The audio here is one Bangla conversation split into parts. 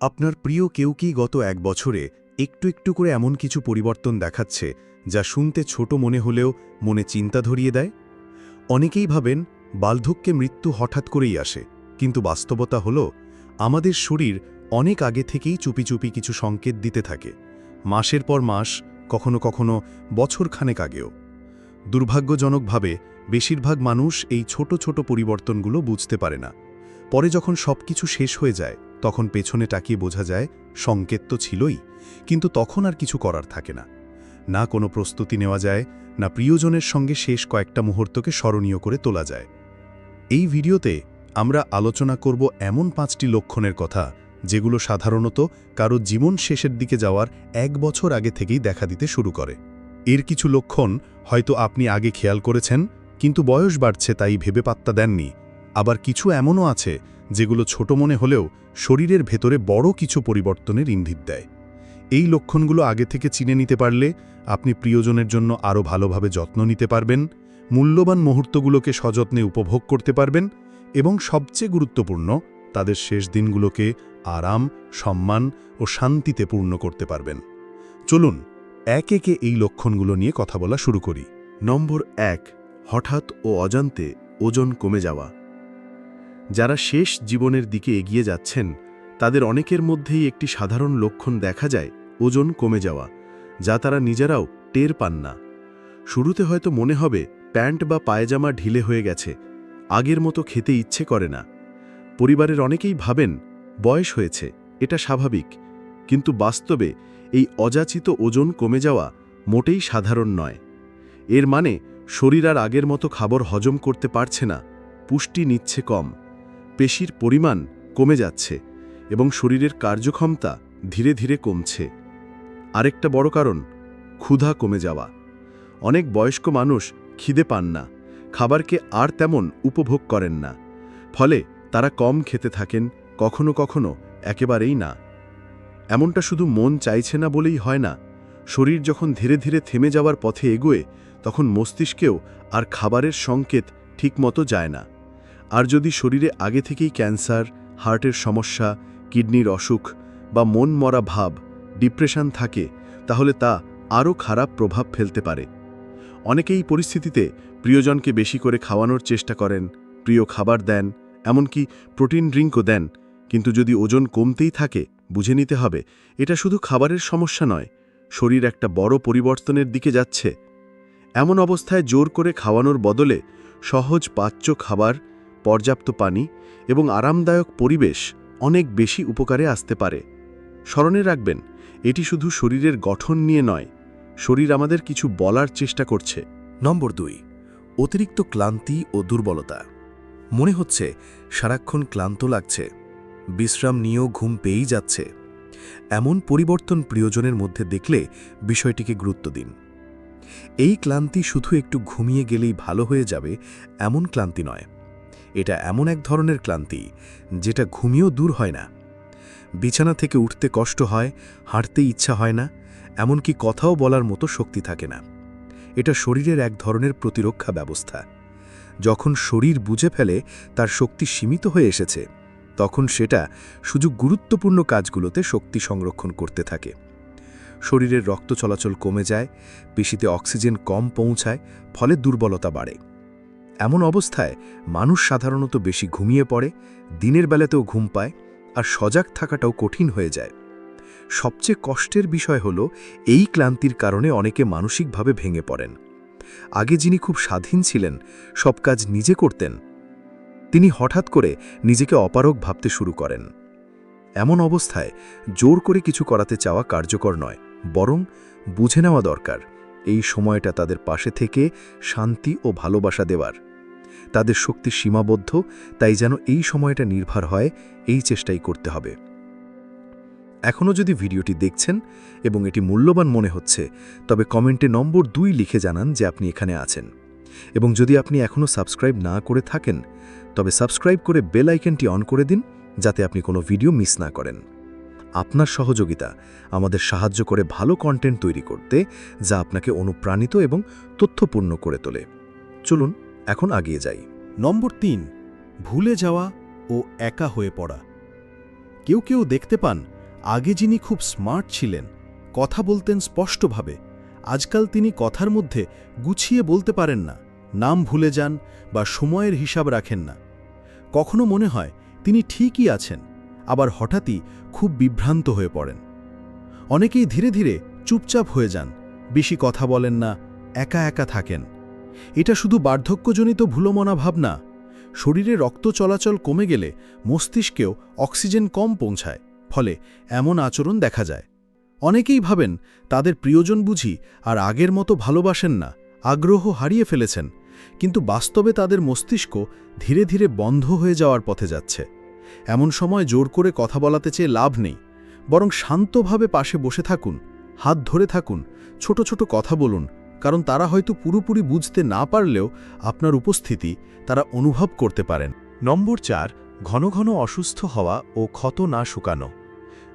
আপনার প্রিয় কেউ কি গত এক বছরে একটু একটু করে এমন কিছু পরিবর্তন দেখাচ্ছে যা শুনতে ছোট মনে হলেও মনে চিন্তা ধরিয়ে দেয়? অনেকেই ভাবেন বার্ধক্যে মৃত্যু হঠাৎ করেই আসে, কিন্তু বাস্তবতা হল আমাদের শরীর অনেক আগে থেকেই চুপি চুপি কিছু সংকেত দিতে থাকে, মাসের পর মাস, কখনো কখনো বছরখানেক আগেও। দুর্ভাগ্যজনকভাবে বেশিরভাগ মানুষ এই ছোট ছোট পরিবর্তনগুলো বুঝতে পারে না। পরে যখন সবকিছু শেষ হয়ে যায় তখন পেছনে তাকিয়ে বোঝা যায়, সংকেত তো ছিলই, কিন্তু তখন আর কিছু করার থাকে না। না কোনো প্রস্তুতি নেওয়া যায়, না প্রিয়জনের সঙ্গে শেষ কয়েকটা মুহূর্তকে স্মরণীয় করে তোলা যায়। এই ভিডিওতে আমরা আলোচনা করব এমন পাঁচটি লক্ষণের কথা, যেগুলো সাধারণত কারও জীবন শেষের দিকে যাওয়ার এক বছর আগে থেকেই দেখা দিতে শুরু করে। এর কিছু লক্ষণ হয়তো আপনি আগে খেয়াল করেছেন, কিন্তু বয়স বাড়ছে তাই ভেবে পাত্তা দেননি। আবার কিছু এমনও আছে যেগুলো ছোট মনে হলেও শরীরের ভেতরে বড় কিছু পরিবর্তনের ইঙ্গিত দেয়। এই লক্ষণগুলো আগে থেকে চিনে নিতে পারলে আপনি প্রিয়জনের জন্য আরও ভালোভাবে যত্ন নিতে পারবেন, মূল্যবান মুহূর্তগুলোকে সযত্নে উপভোগ করতে পারবেন এবং সবচেয়ে গুরুত্বপূর্ণ, তাদের শেষ দিনগুলোকে আরাম, সম্মান ও শান্তিতে পূর্ণ করতে পারবেন। চলুন, এক একে এই লক্ষণগুলো নিয়ে কথা বলা শুরু করি। নম্বর এক, হঠাৎ ও অজান্তে ওজন কমে যাওয়া। যারা শেষ জীবনের দিকে এগিয়ে যাচ্ছেন, তাদের অনেকের মধ্যেই একটি সাধারণ লক্ষণ দেখা যায়, ওজন কমে যাওয়া, যা তারা নিজেরাও টের পান না। শুরুতে হয়তো মনে হবে, প্যান্ট বা পায়জামা ঢিলে হয়ে গেছে, আগের মতো খেতে ইচ্ছে করে না। পরিবারের অনেকেই ভাবেন, বয়স হয়েছে, এটা স্বাভাবিক। কিন্তু বাস্তবে, এই অযাচিত ওজন কমে যাওয়া মোটেই সাধারণ নয়। এর মানে শরীর আর আগের মতো খাবার হজম করতে পারছে না, পুষ্টি নিচ্ছে কম। পেশির পরিমাণ কমে যাচ্ছে এবং শরীরের কার্যক্ষমতা ধীরে ধীরে কমছে। আরেকটা বড় কারণ, ক্ষুধা কমে যাওয়া। অনেক বয়স্ক মানুষ খিদে পান না, খাবারকে আর তেমন উপভোগ করেন না। ফলে তারা কম খেতে থাকেন, কখনো কখনো একেবারেই না। এমনটা শুধু মন চাইছে না বলেই হয় না। শরীর যখন ধীরে ধীরে থেমে যাওয়ার পথে এগোয়, তখন মস্তিষ্কেও আর খাবারের সংকেত ঠিকমতো যায় না। আর যদি শরীরে আগে থেকেই ক্যান্সার, হার্টের সমস্যা, কিডনির অসুখ বা মন মরা ভাব, ডিপ্রেশন থাকে, তাহলে তা আরও খারাপ প্রভাব ফেলতে পারে। অনেকেই পরিস্থিতিতে প্রিয়জনকে বেশি করে খাওয়ানোর চেষ্টা করেন, প্রিয় খাবার দেন, এমনকি প্রোটিন ড্রিঙ্কও দেন, কিন্তু যদি ওজন কমতেই থাকে, বুঝে নিতে হবে, এটা শুধু খাবারের সমস্যা নয়, শরীর একটা বড় পরিবর্তনের দিকে যাচ্ছে। এমন অবস্থায় জোর করে খাওয়ানোর বদলে সহজ পাচ্য খাবার পর্যাপ্ত পানি এবং আরামদায়ক পরিবেশ অনেক বেশি উপকারে আসতে পারে। স্মরণে রাখবেন, এটি শুধু শরীরের গঠন নিয়ে নয়, শরীর আমাদের কিছু বলার চেষ্টা করছে। নম্বর দুই, অতিরিক্ত ক্লান্তি ও দুর্বলতা। মনে হচ্ছে সারাক্ষণ ক্লান্ত লাগছে, বিশ্রাম নিয়েও ঘুম পেয়েই যাচ্ছে। এমন পরিবর্তন প্রিয়জনের মধ্যে দেখলে বিষয়টিকে গুরুত্ব দিন। এই ক্লান্তি শুধু একটু ঘুমিয়ে গেলেই ভালো হয়ে যাবে, এমন ক্লান্তি নয়। এটা এমন এক ধরনের ক্লান্তি, যেটা ঘুমিয়েও দূর হয় না। বিছানা থেকে উঠতে কষ্ট হয়, হাঁটতে ইচ্ছা হয় না, এমনকি কথাও বলার মতো শক্তি থাকে না। এটা শরীরের এক ধরনের প্রতিরক্ষা ব্যবস্থা। যখন শরীর বুঝে ফেলে তার শক্তি সীমিত হয়ে এসেছে, তখন সেটা শুধু গুরুত্বপূর্ণ কাজগুলোতে শক্তি সংরক্ষণ করতে থাকে। শরীরের রক্ত চলাচল কমে যায়, পেশিতে অক্সিজেন কম পৌঁছায়, ফলে দুর্বলতা বাড়ে। এমন অবস্থায় মানুষ সাধারণত বেশি ঘুমিয়ে পড়ে, দিনের বেলাতেও ঘুম পায় আর সজাগ থাকাটাও কঠিন হয়ে যায়। সবচেয়ে কষ্টের বিষয় হল এই ক্লান্তির কারণে অনেকে মানসিকভাবে ভেঙে পড়েন। আগে যিনি খুব স্বাধীন ছিলেন, সব কাজ নিজে করতেন, তিনি হঠাৎ করে নিজেকে অপারক ভাবতে শুরু করেন। এমন অবস্থায় জোর করে কিছু করাতে চাওয়া কার্যকর নয়, বরং বুঝে নেওয়া দরকার, এই সময়টা তাদের পাশে থেকে শান্তি ও ভালোবাসা দেওয়ার। তাদের শক্তি সীমাবদ্ধ, তাই যেন এই সময়টা নির্ভর হয়, এই চেষ্টাই করতে হবে। এখনও যদি ভিডিওটি দেখছেন এবং এটি মূল্যবান মনে হচ্ছে, তবে কমেন্টে নম্বর দুই লিখে জানান যে আপনি এখানে আছেন। এবং যদি আপনি এখনও সাবস্ক্রাইব না করে থাকেন, তবে সাবস্ক্রাইব করে বেল আইকনটি অন করে দিন, যাতে আপনি কোনো ভিডিও মিস না করেন। আপনার সহযোগিতা আমাদের সাহায্য করে ভালো কন্টেন্ট তৈরি করতে, যা আপনাকে অনুপ্রাণিত এবং তথ্যপূর্ণ করে তোলে। চলুন এখন আগিয়ে যাই। নম্বর তিন, ভুলে যাওয়া ও একা হয়ে পড়া। কেউ কেউ দেখতে পান, আগে যিনি খুব স্মার্ট ছিলেন, কথা বলতেন স্পষ্টভাবে, আজকাল তিনি কথার মধ্যে গুছিয়ে বলতে পারেন না, নাম ভুলে যান বা সময়ের হিসাব রাখেন না। কখনো মনে হয় তিনি ঠিকই আছেন, আবার হঠাৎই খুব বিভ্রান্ত হয়ে পড়েন। অনেকেই ধীরে ধীরে চুপচাপ হয়ে যান, বেশি কথা বলেন না, একা একা থাকেন। এটা শুধু বার্ধক্যজনিত ভুলমনা ভাবনা। শরীরে রক্ত চলাচল কমে গেলে মস্তিষ্কেও অক্সিজেন কম পৌঁছায়, ফলে এমন আচরণ দেখা যায়। অনেকেই ভাবেন, তাদের প্রিয়জন বুঝি আর আগের মতো ভালোবাসেন না, আগ্রহ হারিয়ে ফেলেছেন, কিন্তু বাস্তবে তাদের মস্তিষ্ক ধীরে ধীরে বন্ধ হয়ে যাওয়ার পথে যাচ্ছে। এমন সময় জোর করে কথা বলাতে চেয়ে লাভ নেই, বরং শান্তভাবে পাশে বসে থাকুন, হাত ধরে থাকুন, ছোট ছোট কথা বলুন কারণ তারা হয়তো পুরোপুরি বুঝতে না পারলেও আপনার উপস্থিতি তারা অনুভব করতে পারেন। নম্বর চার, ঘন ঘন অসুস্থ হওয়া ও ক্ষত না শুকানো।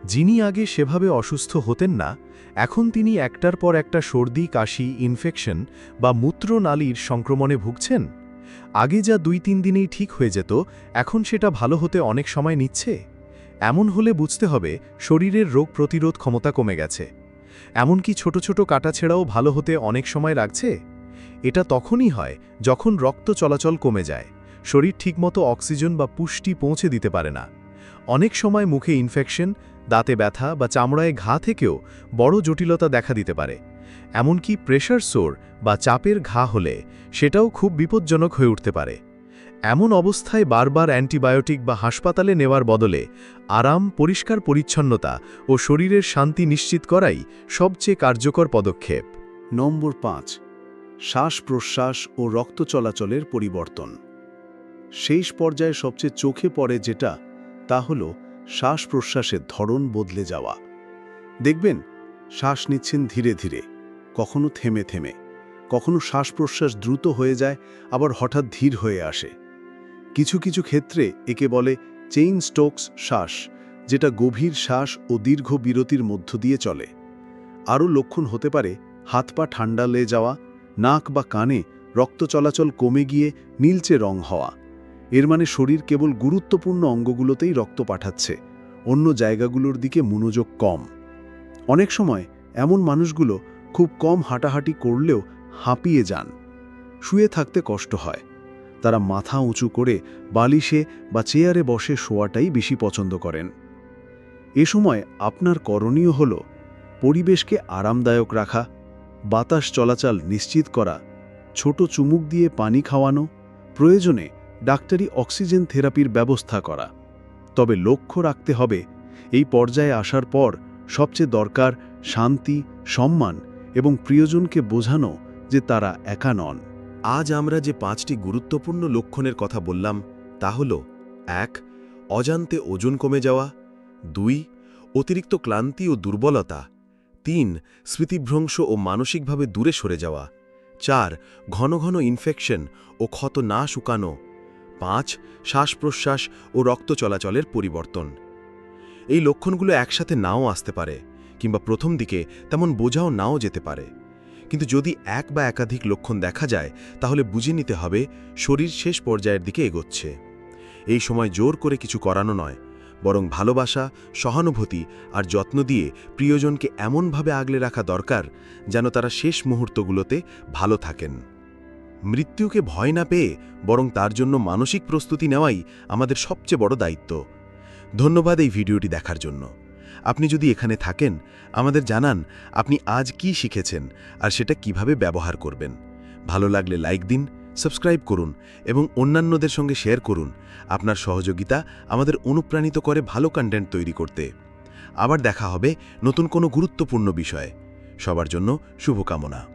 যিনি আগে সেভাবে অসুস্থ হতেন না, এখন তিনি একটার পর একটা সর্দি, কাশি ইনফেকশন বা মূত্রনালীর সংক্রমণে ভুগছেন? আগে যা দুই তিন দিনেই ঠিক হয়ে যেত, এখন সেটা ভালো হতে অনেক সময় নিচ্ছে? এমন হলে বুঝতে হবে, শরীরের রোগ প্রতিরোধ ক্ষমতা কমে গেছে। এমনকি ছোট ছোট কাটাছেড়াও ভালো হতে অনেক সময় লাগছে? এটা তখনই হয় যখন রক্ত চলাচল কমে যায়। শরীর ঠিকমতো অক্সিজেন বা পুষ্টি পৌঁছে দিতে পারে না। অনেক সময় মুখে ইনফেকশন দাঁতে ব্যথা বা চামড়ায় ঘা থেকেও বড় জটিলতা দেখা দিতে পারে। এমনকি প্রেশার সোর বা চাপের ঘা হলে সেটাও খুব বিপজ্জনক হয়ে উঠতে পারে। এমন অবস্থায় বারবার অ্যান্টিবায়োটিক বা হাসপাতালে নেওয়ার বদলে আরাম, পরিষ্কার পরিচ্ছন্নতা ও শরীরের শান্তি নিশ্চিত করাই সবচেয়ে কার্যকর পদক্ষেপ। নম্বর পাঁচ শ্বাস প্রশ্বাস ও রক্ত চলাচলের পরিবর্তন। শেষ পর্যায়ে সবচেয়ে চোখে পড়ে যেটা, তা হল শ্বাস প্রশ্বাসের ধরন বদলে যাওয়া। দেখবেন, শ্বাস নিচ্ছেন ধীরে ধীরে, কখনো থেমে থেমে, কখনো শ্বাস প্রশ্বাস দ্রুত হয়ে যায়, আবার হঠাৎ ধীর হয়ে আসে। কিছু কিছু ক্ষেত্রে একে বলে চেইন স্টোকস শ্বাস, যেটা গভীর শ্বাস ও দীর্ঘ বিরতির মধ্য দিয়ে চলে। আরও লক্ষণ হতে পারে হাত পা ঠান্ডা লেগে যাওয়া, নাক বা কানে রক্ত চলাচল কমে গিয়ে নীলচে রং হওয়া। এর মানে শরীর কেবল গুরুত্বপূর্ণ অঙ্গগুলোতেই রক্ত পাঠাচ্ছে, অন্য জায়গাগুলোর দিকে মনোযোগ কম। অনেক সময় এমন মানুষগুলো খুব কম হাঁটাহাঁটি করলেও হাঁপিয়ে যান। শুয়ে থাকতে কষ্ট হয়। তারা মাথা উঁচু করে বালিশে বা চেয়ারে বসে শোয়াটাই বেশি পছন্দ করেন। এ সময় আপনার করণীয় হল পরিবেশকে আরামদায়ক রাখা, বাতাস চলাচল নিশ্চিত করা, ছোট চুমুক দিয়ে পানি খাওয়ানো, প্রয়োজনে ডাক্তারি অক্সিজেন থেরাপির ব্যবস্থা করা। তবে লক্ষ্য রাখতে হবে, এই পর্যায়ে আসার পর সবচেয়ে দরকার শান্তি, সম্মান এবং প্রিয়জনকে বোঝানো যে তারা একা নন। আজ আমরা যে পাঁচটি গুরুত্বপূর্ণ লক্ষণের কথা বললাম, তা হল, এক, অজান্তে ওজন কমে যাওয়া, দুই, অতিরিক্ত ক্লান্তি ও দুর্বলতা, তিন, স্মৃতিভ্রংশ ও মানসিকভাবে দূরে সরে যাওয়া, চার, ঘন ঘন ইনফেকশন ও ক্ষত না শুকানো পাঁচ শ্বাস প্রশ্বাস ও রক্ত চলাচলের পরিবর্তন। এই লক্ষণগুলো একসাথে নাও আসতে পারে, কিংবা প্রথম দিকে তেমন বোঝাও নাও যেতে পারে। কিন্তু যদি এক বা একাধিক লক্ষণ দেখা যায়, তাহলে বুঝে নিতে হবে শরীর শেষ পর্যায়ের দিকে এগোচ্ছে। এই সময় জোর করে কিছু করানো নয়, বরং ভালোবাসা, সহানুভূতি আর যত্ন দিয়ে প্রিয়জনকে এমনভাবে আগলে রাখা দরকার যেন তারা শেষ মুহূর্তগুলোতে ভালো থাকেন। মৃত্যুকে ভয় না পেয়ে বরং তার জন্য মানসিক প্রস্তুতি নেওয়াই আমাদের সবচেয়ে বড় দায়িত্ব। ধন্যবাদ এই ভিডিওটি দেখার জন্য। আপনি যদি এখানে থাকেন, আমাদের জানান আপনি আজ কি শিখেছেন আর সেটা কীভাবে ব্যবহার করবেন। ভালো লাগলে লাইক দিন, সাবস্ক্রাইব করুন এবং অন্যান্যদের সঙ্গে শেয়ার করুন। আপনার সহযোগিতা আমাদের অনুপ্রাণিত করে ভালো কন্টেন্ট তৈরি করতে। আবার দেখা হবে নতুন কোনো গুরুত্বপূর্ণ বিষয়ে। সবার জন্য শুভকামনা।